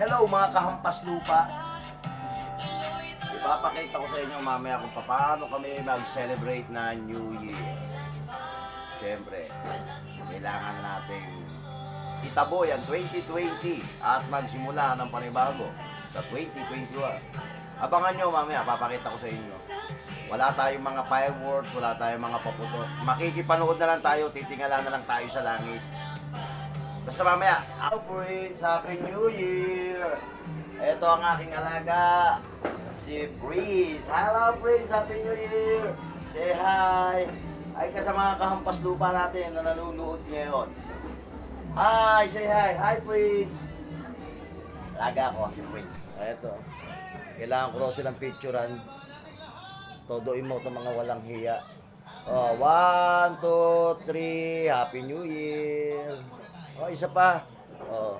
Hello mga kahampas lupa. Ipapakita ko sa inyo mamaya kung paano kami mag-celebrate na New Year. Siyempre, kailangan nating itabo yan 2020 at magsimula ng panibago sa 2021. Abangan nyo mamaya, papakita ko sa inyo. Wala tayong mga fireworks, wala tayong mga paputok. Makikipanood na lang tayo, titingala na lang tayo sa langit. Basta mamaya, ako Prince, Happy New Year! Ito ang aking alaga, si Prince. Hello Prince, Happy New Year! Say hi! Ay ka sa mga kahampas lupa natin na nanonood ngayon. Hi! Say hi! Hi Prince! Alaga ko si Prince. Ito. Kailangan ko raw silang picturean. Todo imo itong mga walang hiya. Oh, one, two, three. Happy New Year. Oh, isa pa. Oh.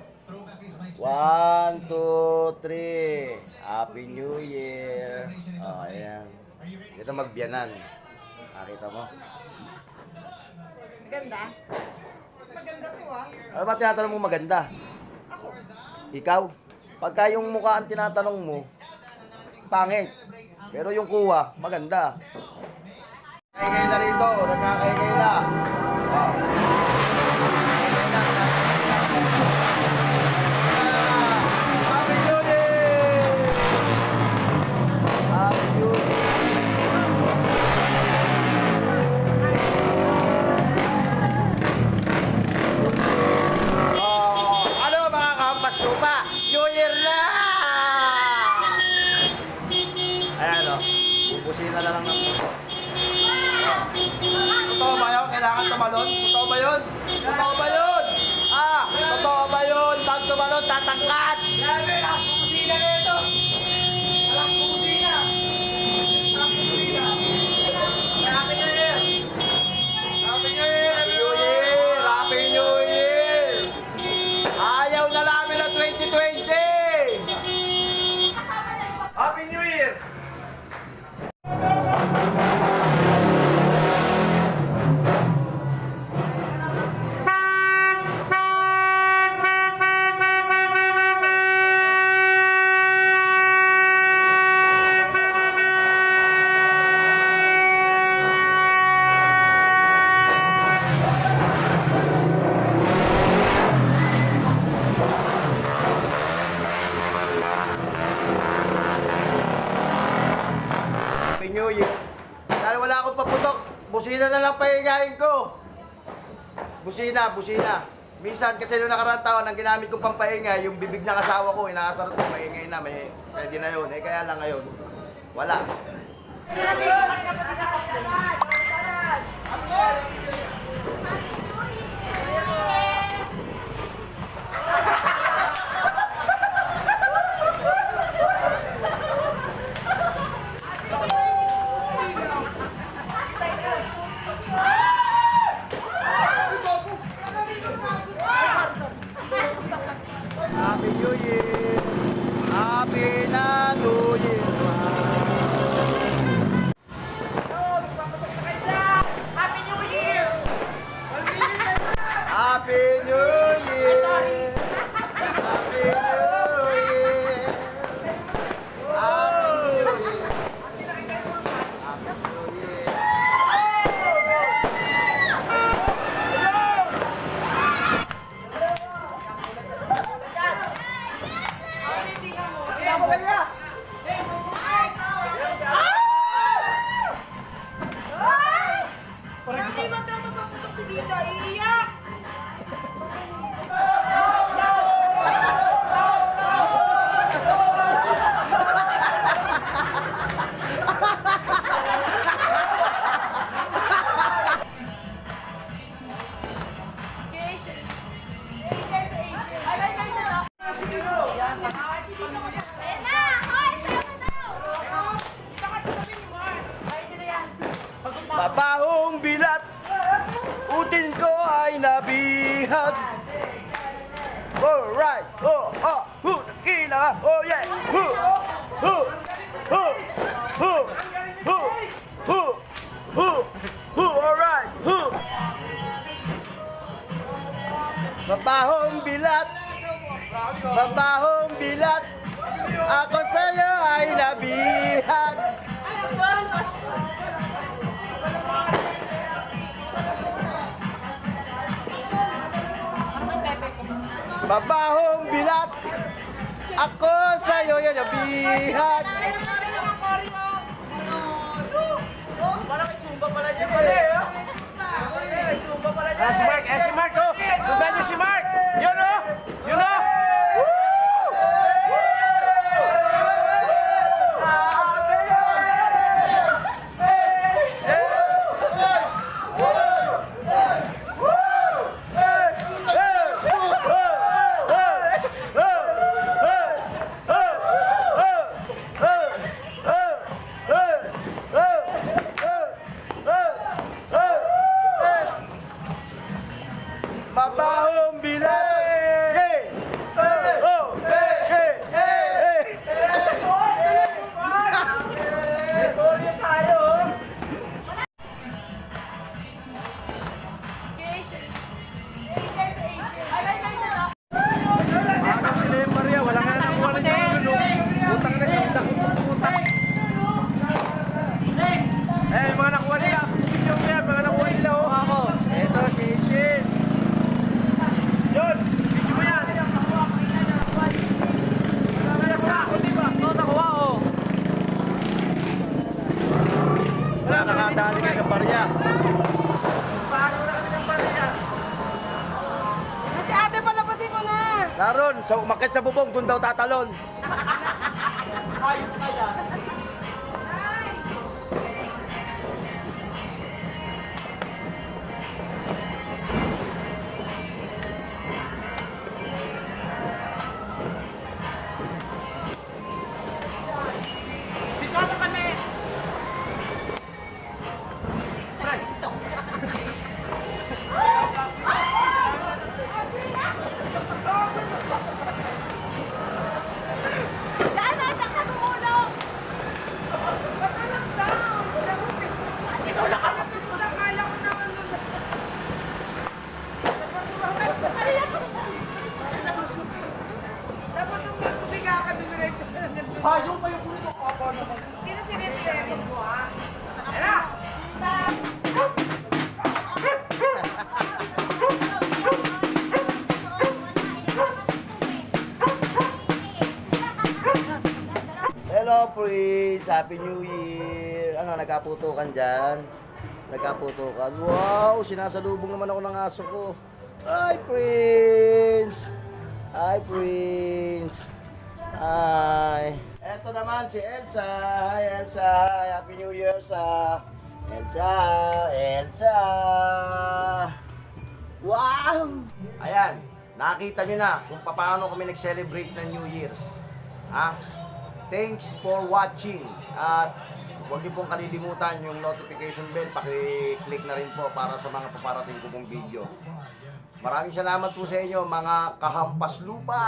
One, two, three. Happy New Year. Oh, ayan. Dito magbiyanan. Nakita mo? Ganda. Maganda to ah. Ano ba tinatanong mo maganda? Ikaw? Pagka yung mukha ang tinatanong mo, pangit. Pero yung kuha, maganda. Kaingay na rito, nagkakaingay na. Happy New Year. Dahil wala akong paputok, busina na lang pahingahin ko. Busina, busina. Minsan kasi nung nakaraan taon, ang ginamit kong pampaingay, yung bibig ng asawa ko, inaasar ko, maingay na, may, pwede na yun. Eh kaya lang ngayon, wala. Penha! Mabahong bilat, ako sa'yo ay nabihag. Ah, Sa umakit sa bubong, doon daw tatalon. Prince! Happy New Year! Ano, nagkaputukan dyan? Nagkaputukan? Wow! Sinasalubong naman ako ng aso ko. Hi, Prince! Hi, Prince! Hi! Eto naman si Elsa! Hi, Elsa! Happy New Year, Elsa! Elsa! Elsa! Wow! Ayan, nakita nyo na kung paano kami nag-celebrate ng New Year's. Ha? Thanks for watching. At huwag niyo pong kalilimutan yung notification bell. Paki-click na rin po para sa mga paparating ko pong video. Maraming salamat po sa inyo mga kahampas lupa.